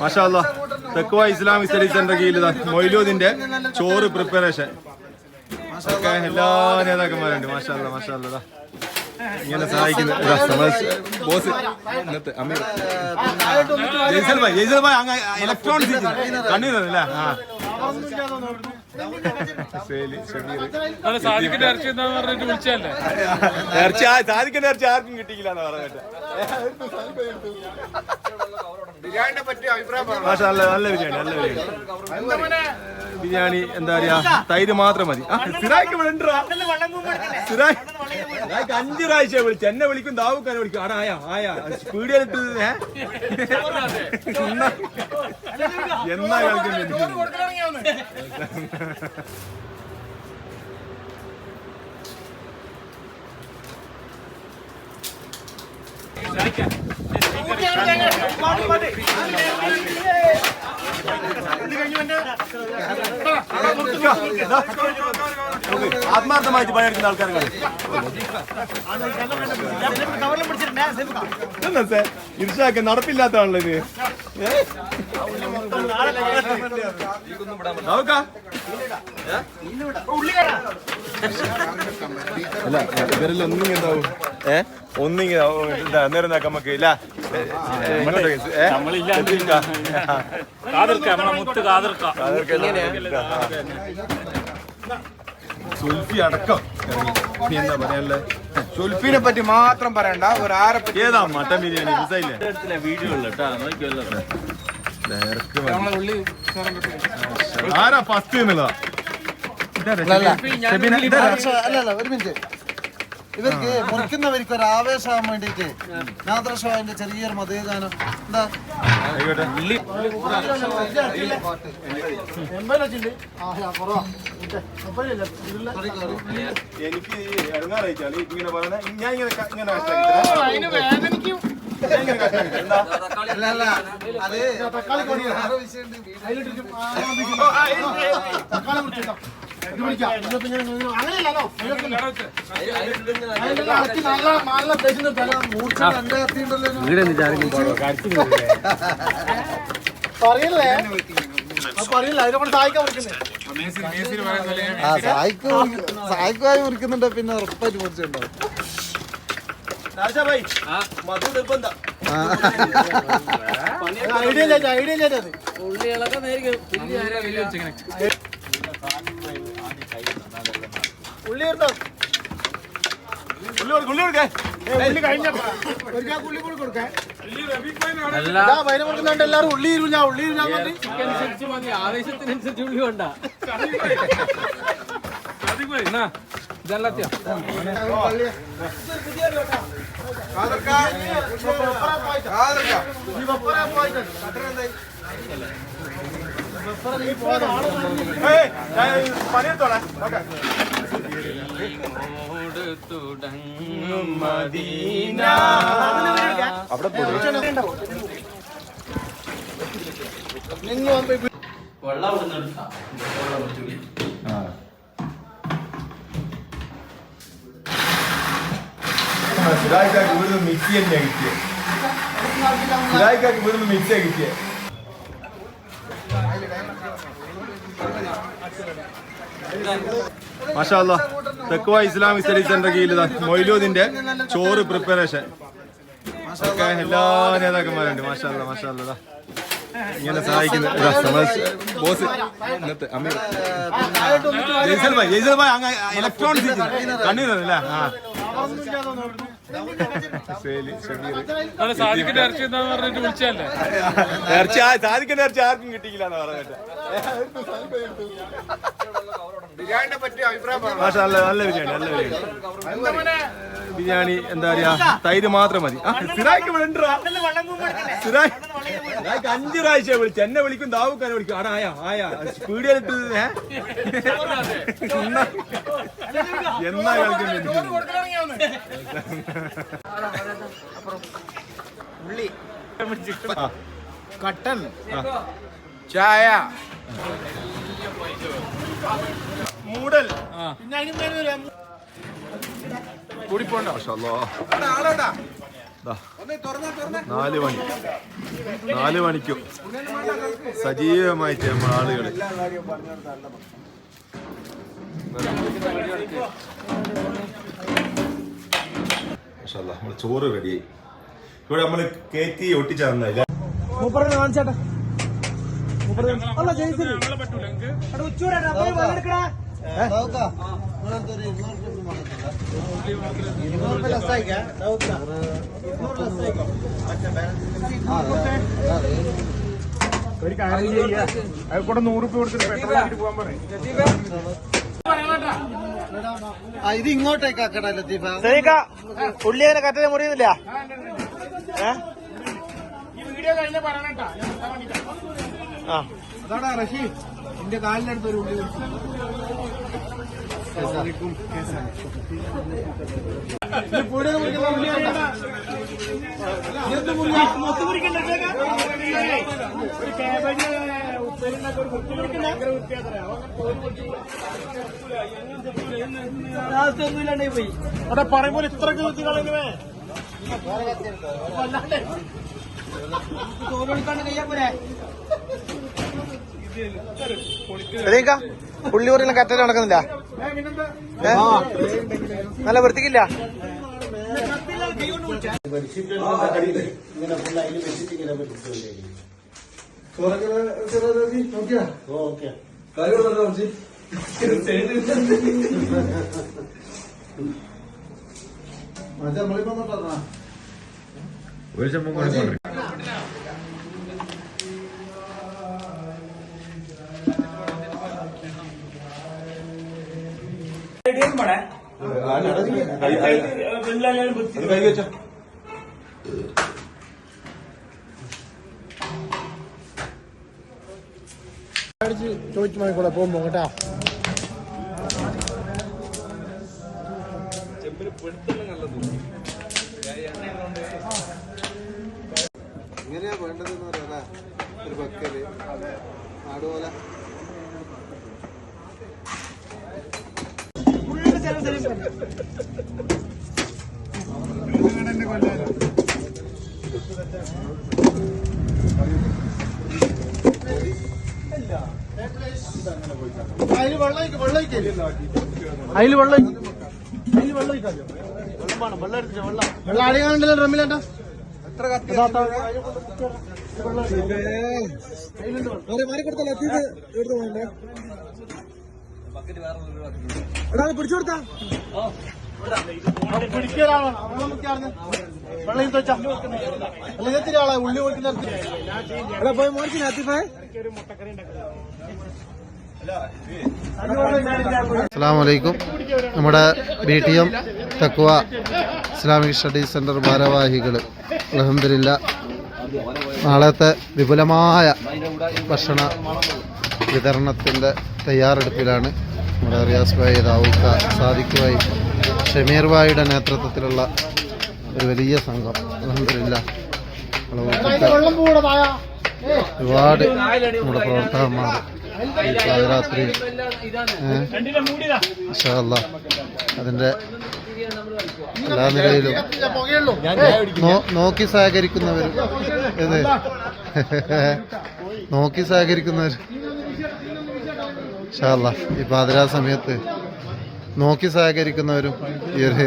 മാഷാല്ല തെക്കുവ Islamic study centre കീഴിൽ മൊയ്ലൂദിന്റെ ചോറ് പ്രിപ്പറേഷൻ ഒക്കെ എല്ലാ നേതാക്കന്മാരുണ്ട് മാഷാല്ല മാഷാല്ല. ഇങ്ങനെ സഹായിക്കുന്ന. ബോസ് ഇന്നത്തെ അമീർ. ജയ്സൽ ഭായ് ജയ്സൽ ഭായ് അങ്ങ് ഇലക്ട്രോണിക്സ് കണ്ണീരല്ലേ ആ. സാധിക്കുന്ന ഇറച്ചി ആർക്കും കിട്ടിയില്ല എന്ന് പറഞ്ഞിട്ട് മാഷാ, നല്ല നല്ല ബിരിയാണി നല്ല ബിരിയാണി. ബിരിയാണി എന്താ പറയാ തൈര് മാത്രം മതി. സിറായിക്ക്. സിറായ് സിറായിക്ക് അഞ്ച് പ്രാവശ്യം വിളിച്ചു. എന്നെ വിളിക്കും ദാവുക്കാനെ വിളിക്കും. ആടാ ആയാ ആയാ. പീടിയിലിട്ട് എന്നാ എന്നാ എന്നാ കളിക്കുന്നത് ആത്മാർത്ഥമായിട്ട് പണിയെടുക്കുന്ന ആൾക്കാരാണ് എന്താ സാർ ഇർഷാക്ക് നടപ്പില്ലാത്തതാണല്ലോ ഇത്? അല്ല ഇവരെല്ലാം ഒന്നിങ്ങനെ എന്താവും ഏ? ഒന്നിങ്ങനെ എന്താ എന്താക്കാം നമുക്ക്. ഇല്ല. സുൽഫി അടക്കം ഇനി എന്താ സുൽഫിനെ പറ്റി മാത്രം പറയണ്ട ഒരു ആരെ പറ്റി ഏതാ മട്ടൻ ബിരിയാണി വീഡിയോ ആരാ ഫസ്റ്റ് എന്നുള്ളതാ ഒരു മിനിറ്റ് ഇവർക്ക് മുറിക്കുന്നവർക്ക് ഒരു ആവേശമാകാൻ വേണ്ടിട്ട് നാദ്രഷോന്റെ ചെറിയൊരു മതഗാനം എന്താ. എനിക്ക് ഇറങ്ങാറായിച്ചാൽ ഇങ്ങനെ പറയണ ഞാൻ ഇങ്ങനെ ഇങ്ങനെ തക്കാളി തരാം. പറയല്ലേ? പറയില്ല? അതിനെ സഹായിക്കാൻ ആ മുറിക്കുന്നുണ്ട് പിന്നെ ഉറപ്പായിട്ട് മുറിച്ചിട്ടുണ്ടാവും ഐഡിയ. ഐഡിയ ഐഡിയ അത് ഉള്ളി എടുത്തോ ഉള്ളി കൊടുക്ക്, ഉള്ളി കൊടുക്ക്. ഉള്ളി കൂടി കൊടുക്കാൻ. വൈന കൊടുക്കുന്നുണ്ട് എല്ലാവരും. വപ്പറ ഇരുല്ല ഉള്ളി ഇരുല്ല മദീന അവിടെ പോയി. ആ. ആ, സിറായിക്കാക്ക് ഇവിടുന്ന് മിക്സ് കിട്ടിയത് സിറായിക്കാക്ക് ഇവിടുന്ന് മിക്സിയാ കിട്ടിയത് മാഷാല്ല തെക്കുവ ഇസ്ലാമിക് സ്റ്റഡീസ് സെന്റർ കീഴിൽ മൊയ്ലൂദിന്റെ ചോറ് പ്രിപ്പറേഷൻ. ഒക്കെ എല്ലാ നേതാക്കന്മാരുണ്ട് മാഷാല്ല മാഷാല്ല. ഇങ്ങനെ സഹായിക്കുന്ന ബോസ് ഇന്നത്തെ അമീർ. ജയ്സൽ ഭായ് ജയ്സൽ ഭായ് അങ്ങ് ഇലക്ട്രോണിക്സ് കണ്ണീരല്ലേ ആ. സേലി, അല്ല സാധിക്കിന്റെ ഇറച്ചി എന്താന്ന് പറഞ്ഞിട്ട് വിളിച്ചല്ലേ ഇറച്ചി ആ സാധിക്കുന്ന ഇറച്ചി ആർക്കും കിട്ടിയില്ല എന്ന് പറഞ്ഞിട്ട് ബിരിയാണിനെ പറ്റി അഭിപ്രായം പറയണം മാഷാ നല്ല നല്ല ബിരിയാണി നല്ല ബിരിയാണി. ബിരിയാണി എന്താ പറയാ തൈര് മാത്രം മതി. സിറായിക്ക് സിറായിക്ക് അഞ്ച് പ്രാവശ്യം വിളിച്ചു എന്നെ വിളിക്കും ദാവുക്കാനെ വിളിക്കും. ആടാ ആയാ ആയാ. ഏ? എന്നാ കളിക്കുന്നു കട്ടൻ. ചായ. മൂടൽ. ആളെവിടാ ദാ, നാല് മണി. നാല് മണിക്കും. സജീവമായിട്ട് നമ്മൾ ആളുകൾ നമ്മൾ ചോറ് റെഡിയായി ഇവിടെ നമ്മൾ കയറ്റി ഒട്ടിച്ചേർന്നില്ല മൂപ്പറ നിങ്ങളെന്തൊരു ഇരുന്നൂറ് അതെ. ഒരു കാര്യം ചെയ്യുക അത് കൂടെ നൂറുപ്യ കൊടുത്തിട്ട് പെട്രോൾ ആക്കിട്ട് പോകാൻ പറയും. ആ, ഇത് ഇങ്ങോട്ടേക്ക് ലത്തീഫ. അങ്ങനെ കറ്റ മുറിയുന്നില്ല. ഈ വീഡിയോ കഴിഞ്ഞ പറയണട്ടാ അതാടാ റഷീദ് എന്റെ കാലിനടുത്ത് ഒരു ഉള്ളി അവിടെ പറയുമ്പോൾ ഇത്രക്ക് കുത്തി കളയുന്നവേ. പുള്ളി കറ്റൽ നടക്കുന്നില്ല. നല്ല വൃത്തിക്കില്ല. ഒരു ചെമ്പം കൂടി ചോദിച്ചു മണിക്കൂടെ പോകുമ്പോ കേട്ടാ. ഇങ്ങനെയാ വേണ്ടതെന്ന് പറയാ ഒരു ബക്കൽ ആടുപോലെ അതിൽ വെള്ളം വെള്ളം അതിൽ വെള്ളം അതിൽ വെള്ളം കാണണ്ടല്ലോ ഡ്രമ്മിലേട്ടാ എത്ര കത്തി കൊടുത്ത ലത്തീഫ് എടുത്ത് വേണ്ടേ എടാ പിടിച്ചു കൊടുത്താ പിടിക്കാനാണ് വെള്ളം മുക്കിയാർന്ന് വെള്ളം ഇത് വെച്ചാ വെള്ളം ഇതെത്തിരി ആളെ ഉള്ളി എടാ പോയി മോനിക്ക് ലത്തീഫേ അസ്സാം വലൈക്കും നമ്മുടെ B T M Taqwa Islamic studies centre ഭാരവാഹികൾ അലഹമില്ല നാളത്തെ വിപുലമായ ഭക്ഷണ വിതരണത്തിന്റെ തയ്യാറെടുപ്പിലാണ് നമ്മുടെ റിയാസ് ഭായി ദാവൂക്ക സാദിഖ് ഭായി ഷമീർ ഭായിയുടെ നേതൃത്വത്തിലുള്ള ഒരു വലിയ സംഘം. അലഹമില്ല ഒരുപാട് നമ്മുടെ പ്രവർത്തകന്മാർ പാതിരാത്രി അതിന്റെ എല്ലാ നിലയിലും നോക്കി സഹകരിക്കുന്നവർ നോക്കി സഹകരിക്കുന്നവർ ഈ പാതിരാ സമയത്ത് നോക്കി സഹകരിക്കുന്നവരും ഈ ഒരു